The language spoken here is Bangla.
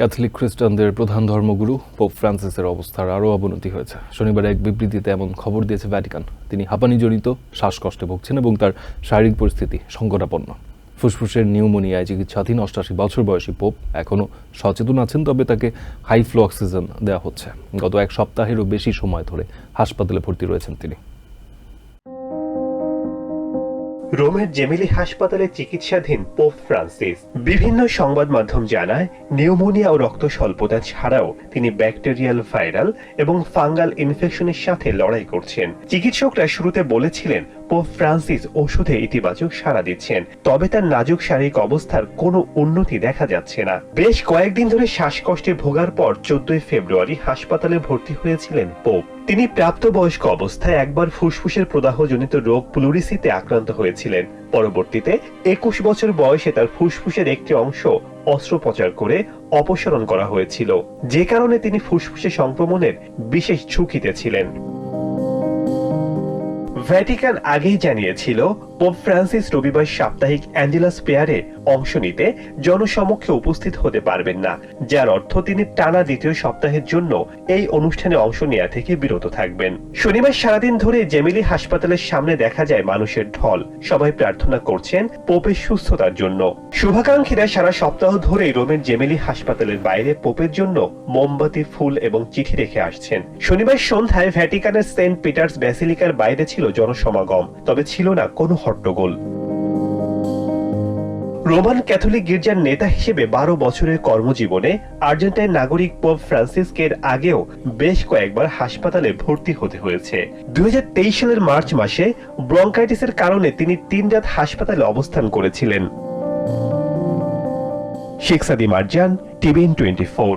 ক্যাথলিক খ্রিস্টানদের প্রধান ধর্মগুরু পোপ ফ্রান্সিসের অবস্থার আরও অবনতি হয়েছে। শনিবার এক বিবৃতিতে এমন খবর দিয়েছে ভ্যাটিকান। তিনি হাঁপানিজনিত শ্বাসকষ্টে ভুগছেন এবং তার শারীরিক পরিস্থিতি সংকটাপন্ন। ফুসফুসের নিউমোনিয়ায় চিকিৎসাধীন অষ্টাশি বছর বয়সী পোপ এখনও সচেতন আছেন, তবে তাকে হাই ফ্লো অক্সিজেন দেওয়া হচ্ছে। গত এক সপ্তাহেরও বেশি সময় ধরে হাসপাতালে ভর্তি রয়েছেন তিনি। রোমের জেমিলি হাসপাতালে চিকিৎসাধীন পোপ ফ্রান্সিস। বিভিন্ন সংবাদ মাধ্যম জানায়, নিউমোনিয়া ও রক্ত স্বল্পতা ছাড়াও তিনি ব্যাকটেরিয়াল ভাইরাল এবং ফাঙ্গাল ইনফেকশনের সাথে লড়াই করছেন। চিকিৎসকরা শুরুতে বলেছিলেন পোপ ফ্রান্সিস ওষুধে ইতিবাচক সাড়া দিচ্ছেন। তবে তার নাজুক শারীরিক অবস্থার কোনো উন্নতি দেখা যাচ্ছে না। বেশ কয়েকদিন ধরে শ্বাসকষ্টে ভোগার পর চোদ্দই ফেব্রুয়ারি হাসপাতালে ভর্তি হয়েছিলেন পোপ তিনি প্রাপ্তবয়স্ক অবস্থায় একবার ফুসফুসের প্রদাহজনিত রোগ প্লুরিসিতে আক্রান্ত হয়েছিলেন। পরবর্তীতে একুশ বছর বয়সে তার ফুসফুসের একটি অংশ অস্ত্রোপচার করে অপসারণ করা হয়েছিল। যে কারণে তিনি ফুসফুসে সংক্রমণের বিশেষ ঝুঁকিতে ছিলেন। ভ্যাটিকান আগেই জানিয়েছিল, পোপ ফ্রান্সিস রবিবার সাপ্তাহিক অ্যাঞ্জেলাস পেয়ারে অংশ নিতে জনসমক্ষে উপস্থিত হতে পারবেন না, যার অর্থ তিনি টানা দ্বিতীয় সপ্তাহের জন্য এই অনুষ্ঠানে অংশ নেওয়া থেকে বিরত থাকবেন। শনিবার সারাদিন ধরে জেমিলি হাসপাতালের সামনে দেখা যায় মানুষের ঢল। সবাই প্রার্থনা করছেন পোপের সুস্থতার জন্য। শুভাকাঙ্ক্ষীরা সারা সপ্তাহ ধরেই রোমের জেমিলি হাসপাতালের বাইরে পোপের জন্য মোমবাতি, ফুল এবং চিঠি রেখে আসছেন। শনিবার সন্ধ্যায় ভ্যাটিকানের সেন্ট পিটার্স ব্যাসিলিকার বাইরে ছিল জনসমাগম, তবে ছিল না কোনো হট্টগোল। রোমান ক্যাথলিক গির্জার নেতা হিসেবে বারো বছরের কর্মজীবনে আর্জেন্টাইন নাগরিক পোপ ফ্রান্সিসকের আগেও বেশ কয়েকবার হাসপাতালে ভর্তি হতে হয়েছে। দু হাজার তেইশ সালের মার্চ মাসে ব্রঙ্কাইটিসের কারণে তিনি তিন রাত হাসপাতালে অবস্থান করেছিলেন। Sheikh Sadi Marjan TVN twenty four.